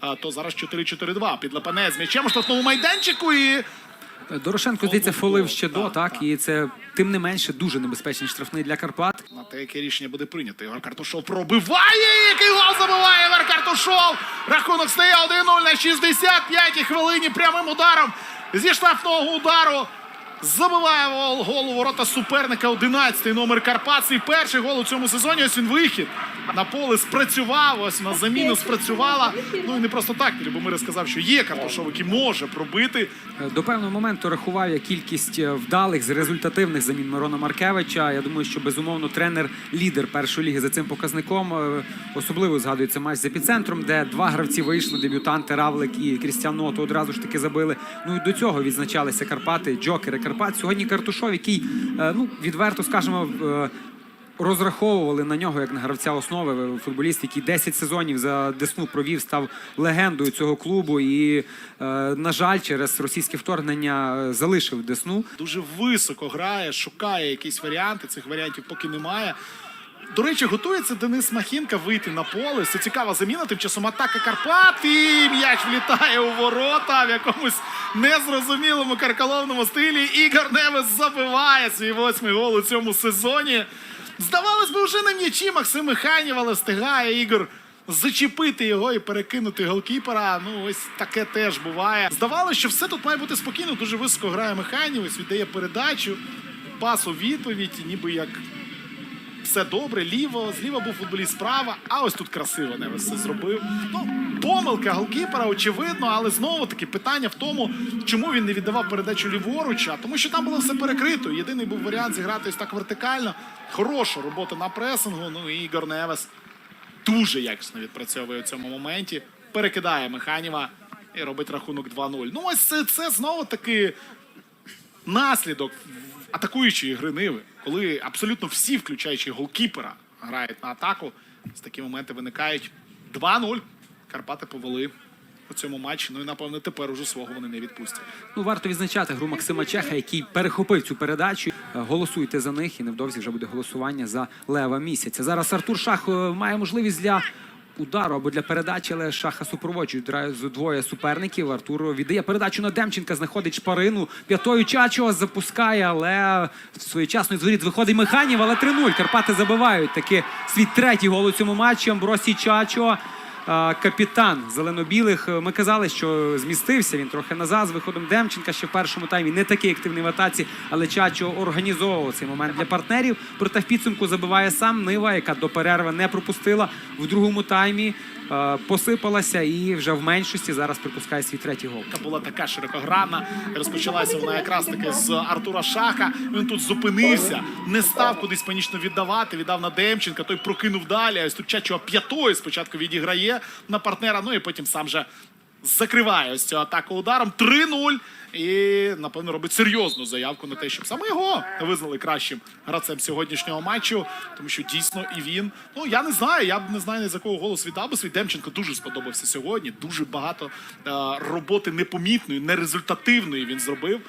а, то зараз 4-4-2. Підлепане з м'ячем штрафному майданчику і Дорошенко, здається, фолив ще до, Так, так. і це тим не менше дуже небезпечний штрафний для Карпат. на те, яке рішення буде прийнято. Ігор Картушов пробиває, який гол забиває Ігор Картушов. Рахунок стає 1-0 на 65-й хвилині прямим ударом зі штрафного удару. Забиває гол, гол у ворота суперника 11-й номер Карпат. Свій перший гол у цьому сезоні. Ось він вихід. На поле спрацював, ось на заміну спрацювала. Ну і не просто так. Любомир сказав, що є Картушов, який може пробити. Е, До певного моменту рахував я кількість е, вдалих з результативних замін Мирона Маркевича. Я думаю, що безумовно тренер лідер першої ліги за цим показником. Е, Особливо згадується матч з епіцентром, де два гравці вийшли, дебютанти Равлик і Крістіан Ното одразу ж таки забили. Ну і до цього відзначалися Карпати, Джокери Карпат. Сьогодні Картушов, який ну відверто скажемо. Розраховували на нього як на гравця основи футболіст, який 10 сезонів за Десну провів, став легендою цього клубу. І, е, на жаль, через російське вторгнення е, залишив Десну. дуже високо грає, шукає якісь варіанти. Цих варіантів поки немає. До речі, готується Денис Махінка вийти на поле. Це цікава заміна. Тим часом атака Карпат. І м'яч влітає у ворота в якомусь незрозумілому карколовному стилі. Ігор Невес забиває свій восьмий гол у цьому сезоні. Здавалось би, вже на м'ячі Максим Михайнів, але встигає Ігор зачепити його і перекинути голкіпера. Ну, ось таке теж буває. Здавалося, що все тут має бути спокійно. Дуже високо грає Механів, ось віддає передачу, пас у відповідь, ніби як все добре, ліво, зліва був футболіст справа, а ось тут красиво Невес все зробив. Ну, помилка голкіпера, очевидно, але знову таки питання в тому, чому він не віддавав передачу ліворуч, а тому що там було все перекрито. Єдиний був варіант зіграти ось так вертикально. Хороша робота на пресингу. Ну і Ігор Невес дуже якісно відпрацьовує у цьому моменті. Перекидає Механіва і робить рахунок 2-0. Ну, ось це, це знову таки наслідок атакуючої гри Ниви, коли абсолютно всі, включаючи голкіпера, грають на атаку. З такі моменти виникають 2-0. Карпати повели у цьому матчі. Ну і напевно тепер уже свого вони не відпустять. Ну, варто відзначати гру Максима Чеха, який перехопив цю передачу. Е, Голосуйте за них, і невдовзі вже буде голосування за лева місяця. Зараз Артур Шах е, має можливість для. Удару або для передачі, але шаха супроводжують одразу двоє суперників. Артур віддає передачу на Демченка, знаходить шпарину. П'ятою Чачо запускає, але своєчасно з воріт виходить Механів, але 3-0. Карпати забивають таки свій третій гол у цьому матчі. Амбросій Чачо. Капітан зелено-білих. Ми казали, що змістився він трохи назад з виходом Демченка ще в першому таймі. Не такий активний в атаці, але Чачо організовував цей момент для партнерів. Проте в підсумку забиває сам Нива, яка до перерви не пропустила в другому таймі. е, Посипалася і вже в меншості зараз припускає свій третій гол. Була така широкогранна. Розпочалася вона якраз таки з Артура Шаха. Він тут зупинився, не став кудись панічно віддавати. Віддав на Демченка, той прокинув далі. Ось тут Чачо п'ятою спочатку відіграє на партнера. Ну і потім сам же закриває ось цю атаку ударом. 3-0. І, напевно, робить серйозну заявку на те, щоб саме його визнали кращим гравцем сьогоднішнього матчу. Тому що дійсно і він. Ну я не знаю. Я б не знаю, за кого голос віддав би свій Демченко дуже сподобався сьогодні. Дуже багато е, роботи непомітної, нерезультативної він зробив.